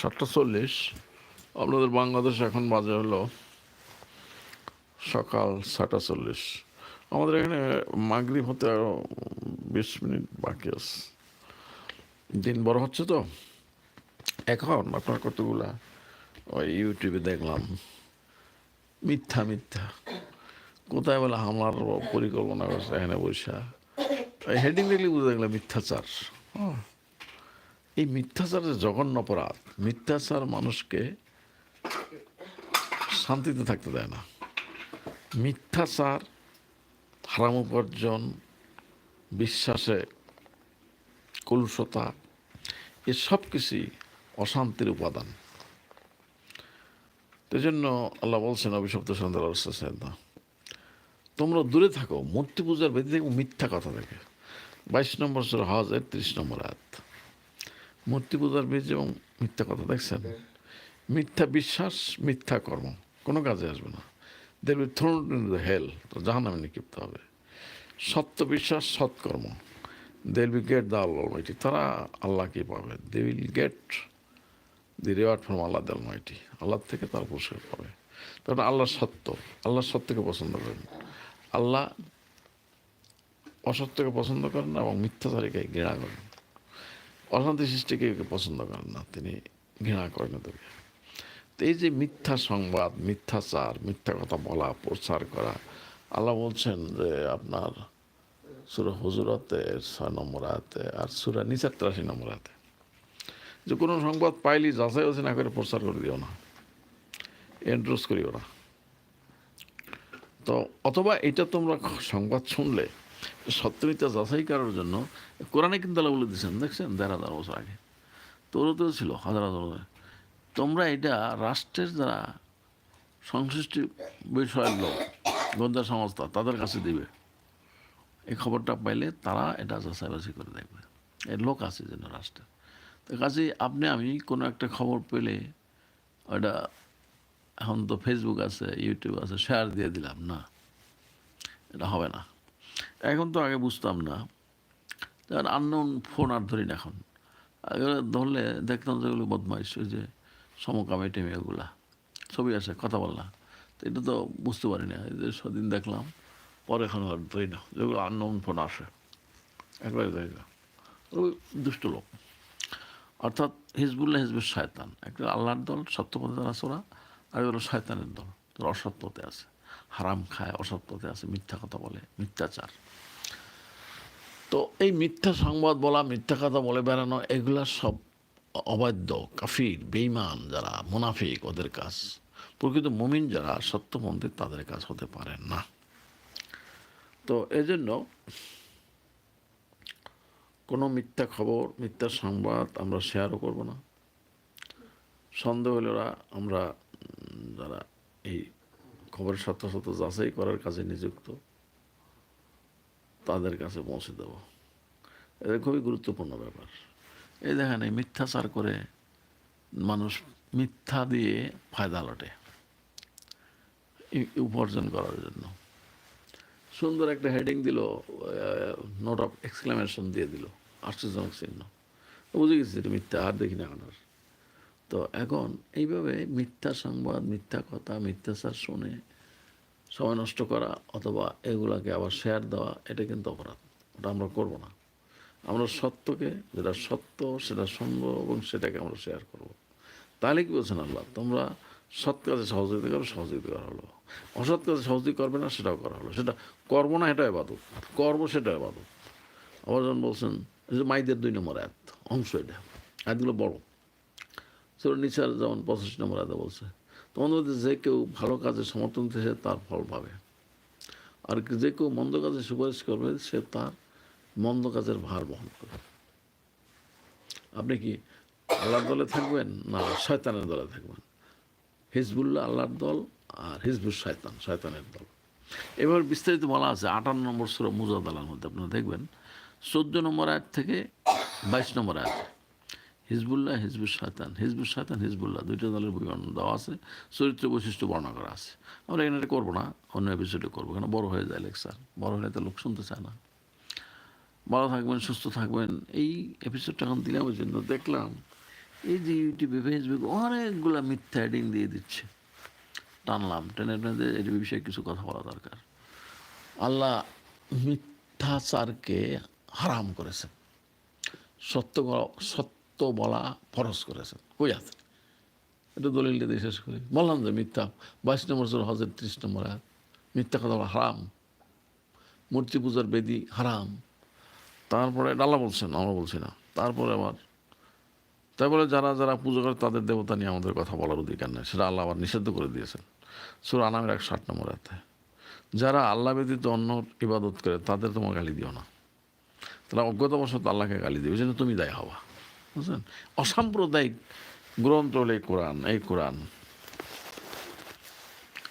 সাতটা চল্লিশ। আপনাদের বাংলাদেশ এখন বাজে হলো সকাল ছটা চল্লিশ। আমাদের এখানে মাগরিব হতে আরও বিশ মিনিট বাকি আছে। দিন বড় হচ্ছে তো। এখন আপনার কতগুলা? ওই ইউটিউবে দেখলাম। মিথ্যা মিথ্যা। কোথায় বলে হামলার পরিকল্পনা করছে এখানে বৈশা হেডিং দেখলে বুঝে গেলে মিথ্যাচার। হ্যাঁ। এই মিথ্যাচারের জঘন্য অপরাধ, মিথ্যাচার মানুষকে শান্তিতে থাকতে দেয় না। মিথ্যাচার, হারাম উপার্জন, বিশ্বাসে কলুষতা, এ সব কিছুই অশান্তির উপাদান। এই জন্য আল্লাহ বলছেন অভিশপ্ত সন্ধ্যা তোমরা দূরে থাকো, মূর্তি পূজার বেদি থেকে মিথ্যা কথা থেকে বাইশ নম্বর সুর হজের ত্রিশ নম্বর আয়াত। মূর্তি পূজার বীজ এবং মিথ্যা কথা দেখছেন? মিথ্যা বিশ্বাস মিথ্যা কর্ম কোনো কাজে আসবে না। দেখবে থ্রোন হেল তো জাহান নামে নিক্ষিপ্ত হবে। সত্য বিশ্বাস সৎকর্ম they will get the Allah mighty তারা আল্লাহকে পাবে। They will get the reward from Allah the mighty Allah থেকে তার পুরস্কার পাবে। তখন আল্লাহ সত্য। আল্লাহ সত্যকে পছন্দ করেন। আল্লাহ অসত্যকে পছন্দ করেন এবং মিথ্যাচারীকে ঘৃণা করেন। অশান্তি সৃষ্টিকে পছন্দ করেন না, তিনি ঘৃণা করেন তোকে তো এই যে মিথ্যা সংবাদ মিথ্যাচার মিথ্যা কথা বলা, প্রচার করা, আল্লাহ বলছেন যে আপনার সুরা হুজুরাতে, ছয় নম্বর আয়াতে আর সুরা নিচার তিরাশি নম্বর আয়াতে, যে কোনো সংবাদ পাইলি যাচাই বাছাই না করে প্রচার করে দিও না এন্ড্রোস করিও না। তো অথবা এটা তোমরা সংবাদ শুনলে সত্যমিতা যাচাই করার জন্য কোরআনে কিন্তু আল্লাহ বলে দিয়েছেন, দেখছেন? দেড় হাজার বছর আগে। তোরতেও ছিল, হাজার হাজার বছর তোমরা এটা রাষ্ট্রের যারা সংশ্লিষ্ট বিষয়ের লোক, গোয়েন্দা সংস্থা, তাদের কাছে দিবে। এই খবরটা পাইলে তারা এটা যাচাই বাছাই করে দেখবে। এর লোক আছে যেন রাষ্ট্রের। তো কাজে আপনি, আমি কোনো একটা খবর পেলে ওটা এখন তো ফেসবুক আছে ইউটিউব আছে শেয়ার দিয়ে দিলাম, না। এটা হবে না। এখন তো আগে বুঝতাম না। যেমন আননোন ফোন আর ধরি না এখন। আগে ধরলে দেখতাম যেগুলো বদমাইশ, ওই যে সমকামী টেমিয়াগুলা ছবি আছে কথা বললা তো এটা তো বুঝতে পারি না। এই যে সেদিন দেখলাম, পরে এখন আর ধরি না। যেগুলো আননোন ফোন আসে, একবারে দেখি না। ওই দুষ্ট লোক। অর্থাৎ হিজবুল্লাহ হিজবুল শয়তান। একটা আল্লাহর দল, সত্যপথে আছে ওরা আর হলো শয়তানের দল। অসত্যতে আছে। হারাম খায় অসত্যতে আছে, মিথ্যা কথা বলে, মিথ্যাচার। তো এই মিথ্যা সংবাদ বলা, মিথ্যা কথা বলে বেড়ানো, এগুলা সব অবাধ্য, কাফির বেইমান যারা, মুনাফিক, ওদের কাজ। প্রকৃত মুমিন যারা সত্যপন্থী তাদের কাজ হতে পারে না। তো এজন্য কোনো মিথ্যা খবর, মিথ্যা সংবাদ আমরা শেয়ারও করব না। সন্দেহ হলে আমরা যারা এই খবরের সত্য সত্য যাচাই করার কাজে নিযুক্ত। তাদের কাছে পৌঁছে দেব। এটা খুবই গুরুত্বপূর্ণ ব্যাপার। এই দেখেন, এই মিথ্যাচার করে মানুষ মিথ্যা দিয়ে ফায়দা লটে। উপার্জন করার জন্য। সুন্দর একটা হেডিং দিল নোট অফ এক্সক্লামেশন দিয়ে দিল। আশ্চর্যজনক চিহ্ন। বুঝে গেছি মিথ্যা, আর দেখি না আর। তো এখন এইভাবে মিথ্যা সংবাদ, মিথ্যা কথা মিথ্যাচার শুনে সময় নষ্ট করা অথবা এগুলাকে আবার শেয়ার দেওয়া, এটা কিন্তু অপরাধ। ওটা আমরা করব না। আমরা সত্যকে, যেটা সত্য, সেটা শুনব এবং সেটাকে আমরা শেয়ার করব। তাহলে কি বলছেন আল্লাহ? তোমরা সৎ কাজে সহযোগিতা করো, সহযোগিতা করা হলো। অসৎ কাজে সহযোগিতা করবে না, সেটাও করা হলো। সেটা করব না এটা এবাদত। করব সেটা এবাদত। আবার যখন বলছেন যে মাইদের দুই নম্বর আয়াত, অংশ এটা। আয়াতগুলো বড়। সেগুলো নিচার যেমন পঁচাশি নম্বর আয়াতে বলছে, তোমাদের মধ্যে যে কেউ ভালো কাজে সমর্থন দিতেছে তার ফল পাবে। আর যে কেউ মন্দ কাজে সুপারিশ করবে, সে তার মন্দ কাজের ভার বহন করবে। আপনি কি আল্লাহর দলে থাকবেন না শয়তানের দলে থাকবেন? হিজবুল্লাহ আল্লাহর দল আর হিজবুল শয়তান, শয়তানের দল। এবার বিস্তারিত বলা আছে, আটান্ন নম্বর সুরা মুজাদালার মধ্যে আপনারা দেখবেন, চোদ্দ নম্বর আয়াত থেকে বাইশ নম্বর আয়াত। হিজবুল্লাহ হিজবুল শয়তান হিজবুল শয়তান, হিজবুল্লাহ। দুইটা দলের বিবরণ দেওয়া আছে, চরিত্র বৈশিষ্ট্য বর্ণনা করা আছে। আমরা এখানে এটা করব না, অন্য এপিসোডে করব। কেন? বড় হয়ে যায় লেকচার। বড় হলে তো লোক শুনতে চায় না। ভালো থাকবেন, সুস্থ থাকবেন। এই এপিসোডটা এখন দিলাম ওই জন্য দেখলাম, এই যে ইউটিউবে ফেসবুক অনেকগুলা মিথ্যা হেডিং দিয়ে দিচ্ছে। টানলাম। টেনে টেনে এর বিষয়ে কিছু কথা বলা দরকার। আল্লাহ মিথ্যাচারকে হারাম করেছেন। সত্য গ- সত্য বলা ফরজ করেছেন। কই আছে? এটা দলিল দিয়ে শেষ করি। বললাম যে মিথ্যা, বাইশ নম্বর সুর হজের ত্রিশ নম্বর আয়াত। মিথ্যা কথা বলা হারাম। মূর্তি পূজার বেদি হারাম। তারপরে আল্লাহ বলছেন, আমরা বলছি না। তারপরে আবার তারপরে যারা যারা পুজো করে তাদের দেবতা নিয়ে আমাদের কথা বলার অধিকার নেই। সেটা আল্লাহ আবার নিষিদ্ধ করে দিয়েছেন। সুর আনামের এক ষাট নম্বর আয়াতে। যারা আল্লাহ ব্যতীত অন্য ইবাদত করে, তাদের তোমার গালি দিও না। তারা অজ্ঞতাবশত আল্লাহকে গালি দিবে। যেন তুমি দায় হওয়া বুঝলেন? অসাম্প্রদায়িক গ্রন্থ হলে কোরআন, এই কোরআন।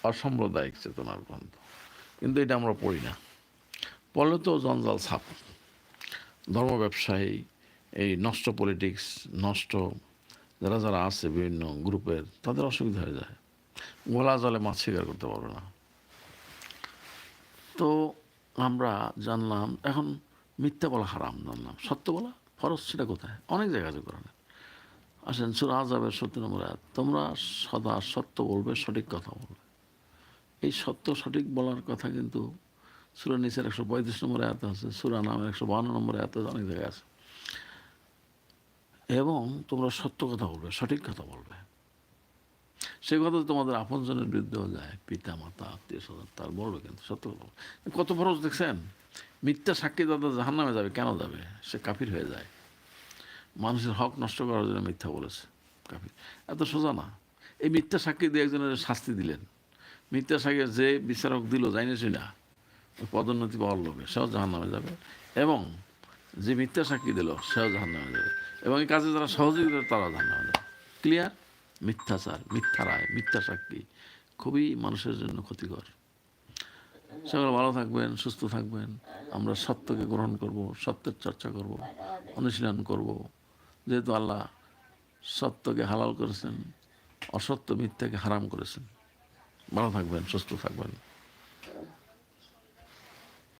অসাম্প্রদায়িক চেতনার গ্রন্থ। কিন্তু এটা আমরা পড়ি না। পড়লে তো জঞ্জাল ছাপ। ধর্ম ব্যবসায়ী, এই নষ্ট পলিটিক্স নষ্ট যারা যারা আছে বিভিন্ন গ্রুপের, তাদের অসুবিধা হয়ে যায়। গোলা জলে মাছ শিকার করতে পারবে না। তো আমরা জানলাম, এখন মিথ্যা বলা হারাম জানলাম। সত্য বলা ফরজ সেটা কোথায়? অনেক জায়গা আছে কোরআনে। আসেন, সুরা আজাবের সত্য নম্বর তোমরা সদা সত্য বলবে, সঠিক কথা বলবে। এই সত্য, সঠিক বলার কথা কিন্তু সুরা নিচের একশো পঁয়ত্রিশ নম্বরে আয়াত আছে, সুরা নামের একশো বান্ন নম্বর আয়াত অনেক জায়গায় আছে। এবং তোমরা সত্য কথা বলবে, সঠিক কথা বলবে। সে কথা তোমাদের আপনজনের বিরুদ্ধেও যায় পিতা মাতা আত্মীয় স্বজন তার বলবে কিন্তু সত্য কত ফরজ দেখছেন? মিথ্যা সাক্ষী দাদা জাহান নামে যাবে, কেন যাবে? সে কাফির হয়ে যায়। মানুষের হক নষ্ট করার জন্য মিথ্যা বলেছে, কাফির। এত সোজা না। এই মিথ্যা সাক্ষী দিয়ে একজনের শাস্তি দিলেন। মিথ্যা সাক্ষী যে বিচারক দিল জানিয়েছি না পদোন্নতি পাওয়ার লোভে, সেও জাহান নামে যাবে। এবং যে মিথ্যা সাক্ষী দিল, সেও জাহান নামে যাবে। এবং এই কাজে যারা সহযোগিতা তারা জাহান নামে যাবে। ক্লিয়ার মিথ্যাচার, মিথ্যা রায়, মিথ্যা সাক্ষী, খুবই মানুষের জন্য ক্ষতিকর। সকলে ভালো থাকবেন, সুস্থ থাকবেন। আমরা সত্যকে গ্রহণ করব, সত্যের চর্চা করব, অনুশীলন করব। যেহেতু আল্লাহ সত্যকে হালাল করেছেন, অসত্য মিথ্যাকে হারাম করেছেন। ভালো থাকবেন, সুস্থ থাকবেন।